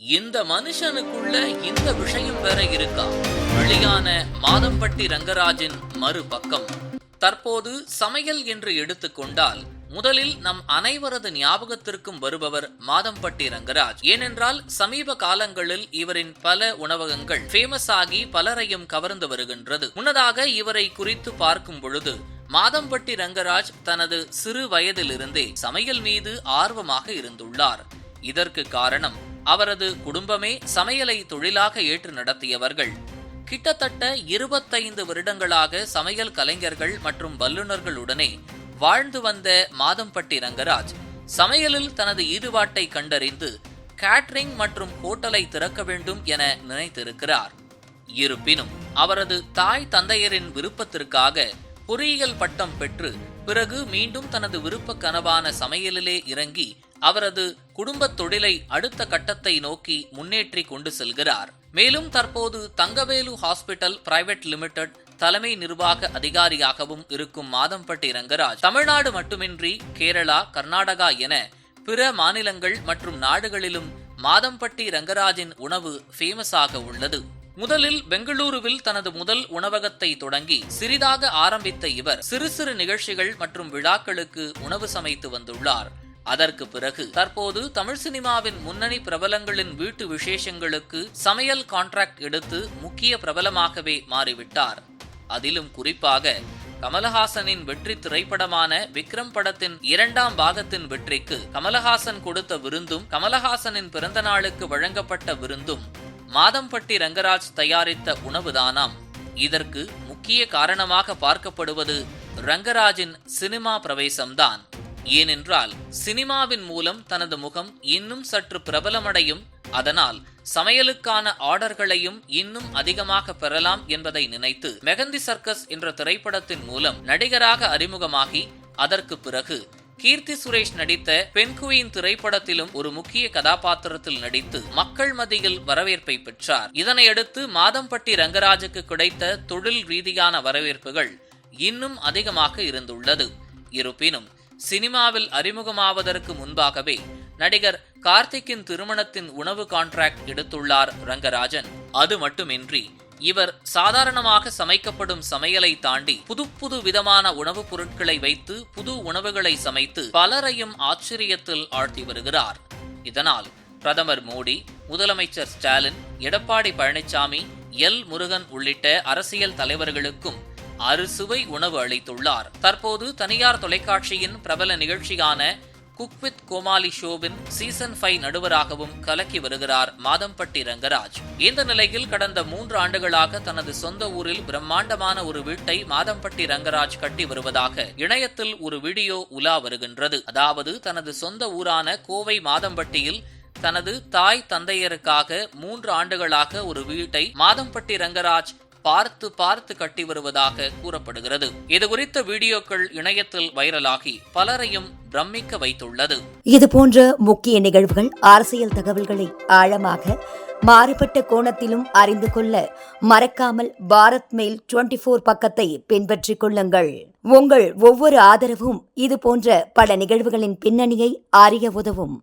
இந்த மனுஷனுக்குள்ள இந்த விஷயம் வேற இருக்கா? வெளியான மாதம்பட்டி ரங்கராஜின் மறுபக்கம். தற்போது சமையல் என்று எடுத்துக்கொண்டால் முதலில் நம் அனைவரது ஞாபகத்திற்கும் வருபவர் மாதம்பட்டி ரங்கராஜ். ஏனென்றால் சமீப காலங்களில் இவரின் பல உணவகங்கள் ஃபேமஸ் ஆகி பலரையும் கவர்ந்து வருகின்றது. முன்னதாக இவரை குறித்து பார்க்கும் பொழுது மாதம்பட்டி ரங்கராஜ் தனது சிறு வயதிலிருந்தே சமையல் மீது ஆர்வமாக இருந்துள்ளார். இதற்கு காரணம் அவரது குடும்பமே சமையலை தொழிலாக ஏற்று நடத்தியவர்கள். கிட்டத்தட்ட இருபத்தைந்து வருடங்களாக சமையல் கலைஞர்கள் மற்றும் வல்லுநர்களுடனே வாழ்ந்து வந்த மாதம்பட்டி ரங்கராஜ் சமையலில் தனது ஈடுபாட்டை கண்டறிந்து கேட்ரிங் மற்றும் ஹோட்டலை திறக்க வேண்டும் என நினைத்திருக்கிறார். இருப்பினும் அவரது தாய் தந்தையரின் விருப்பத்திற்காக பொறியியல் பட்டம் பெற்று பிறகு மீண்டும் தனது விருப்ப கனவான சமையலிலே இறங்கி அவரது குடும்பத் தொழிலை அடுத்த கட்டத்தை நோக்கி முன்னேற்றி கொண்டு செல்கிறார். மேலும் தற்போது தங்கவேலு ஹாஸ்பிட்டல் பிரைவேட் லிமிடெட் தலைமை நிர்வாக அதிகாரியாகவும் இருக்கும் மாதம்பட்டி ரங்கராஜ். தமிழ்நாடு மட்டுமின்றி கேரளா கர்நாடகா என பிற மாநிலங்கள் மற்றும் நாடுகளிலும் மாதம்பட்டி ரங்கராஜின் உணவு ஃபேமஸாக உள்ளது. முதலில் பெங்களூருவில் தனது முதல் உணவகத்தை தொடங்கி சிறிதாக ஆரம்பித்த இவர் சிறு சிறு நிகழ்ச்சிகள் மற்றும் விழாக்களுக்கு உணவு சமைத்து வந்துள்ளார். அதற்கு பிறகு தற்போது தமிழ் சினிமாவின் முன்னணி பிரபலங்களின் வீட்டு விசேஷங்களுக்கு சமையல் கான்ட்ராக்ட் எடுத்து முக்கிய பிரபலமாகவே மாறிவிட்டார். அதிலும் குறிப்பாக கமலஹாசனின் வெற்றி திரைப்படமான விக்ரம் படத்தின் இரண்டாம் பாகத்தின் வெற்றிக்கு கமலஹாசன் கொடுத்த விருந்தும் கமலஹாசனின் பிறந்த நாளுக்கு வழங்கப்பட்ட விருந்தும் மாதம்பட்டி ரங்கராஜ் தயாரித்த உணவுதானாம். இதற்கு முக்கிய காரணமாக பார்க்கப்படுவது ரங்கராஜின் சினிமா பிரவேசம்தான். ஏனென்றால் சினிமாவின் மூலம் தனது முகம் இன்னும் சற்று பிரபலமடையும் அதனால் சமையலுக்கான ஆர்டர்களையும் இன்னும் அதிகமாக பெறலாம் என்பதை நினைத்து மெகந்தி சர்க்கஸ் என்ற திரைப்படத்தின் மூலம் நடிகராக அறிமுகமாகி அதற்கு பிறகு கீர்த்தி சுரேஷ் நடித்த பெண்குயின் திரைப்படத்திலும் ஒரு முக்கிய கதாபாத்திரத்தில் நடித்து மக்கள் மத்தியில் வரவேற்பை பெற்றார். இதனையடுத்து மாதம்பட்டி ரங்கராஜுக்கு கிடைத்த தொழில் ரீதியான வரவேற்புகள் இன்னும் அதிகமாக இருந்துள்ளது. இருப்பினும் சினிமாவில் அறிமுகமாவதற்கு முன்பாகவே நடிகர் கார்த்திக்கின் திருமணத்தின் உணவு கான்ட்ராக்ட் எடுத்துள்ளார் ரங்கராஜன். அது மட்டுமின்றி இவர் சாதாரணமாக சமைக்கப்படும் சமையலை தாண்டி புது புது விதமான உணவுப் பொருட்களை வைத்து புது உணவுகளை சமைத்து பலரையும் ஆச்சரியத்தில் ஆழ்த்தி வருகிறார். இதனால் பிரதமர் மோடி முதலமைச்சர் ஸ்டாலின் எடப்பாடி பழனிசாமி எல் முருகன் உள்ளிட்ட அரசியல் தலைவர்களுக்கும் அறுசுவை உணவு அளித்துள்ளார். தற்போது தனியார் தொலைக்காட்சியின் பிரபல நிகழ்ச்சியான குக் வித் கோமாலி ஷோவின் சீசன் ஃபைவ் நடுவராகவும் கலக்கி வருகிறார் மாதம்பட்டி ரங்கராஜ். இந்த நிலையில் கடந்த மூன்று ஆண்டுகளாக தனது சொந்த ஊரில் பிரம்மாண்டமான ஒரு வீட்டை மாதம்பட்டி ரங்கராஜ் கட்டி வருவதாக இணையத்தில் ஒரு வீடியோ உலா வருகின்றது. அதாவது தனது சொந்த ஊரான கோவை மாதம்பட்டியில் தனது தாய் தந்தையருக்காக மூன்று ஆண்டுகளாக ஒரு வீட்டை மாதம்பட்டி ரங்கராஜ் பார்த்து பார்த்து கட்டி வருவதாக கூறப்படுகிறது. இது குறித்த வீடியோக்கள் இணையத்தில் வைரலாகி பலரையும் பிரமிக்க வைத்துள்ளது. இது போன்ற முக்கிய நிகழ்வுகள் அரசியல் தகவல்களை ஆழமாக மாறுபட்ட கோணத்திலும் அறிந்து கொள்ள மறக்காமல் பாரத் மெயில் டுவெண்டி போர் பக்கத்தை பின்பற்றிக் கொள்ளுங்கள். உங்கள் ஒவ்வொரு ஆதரவும் இது போன்ற பல நிகழ்வுகளின் பின்னணியை அறிய உதவும்.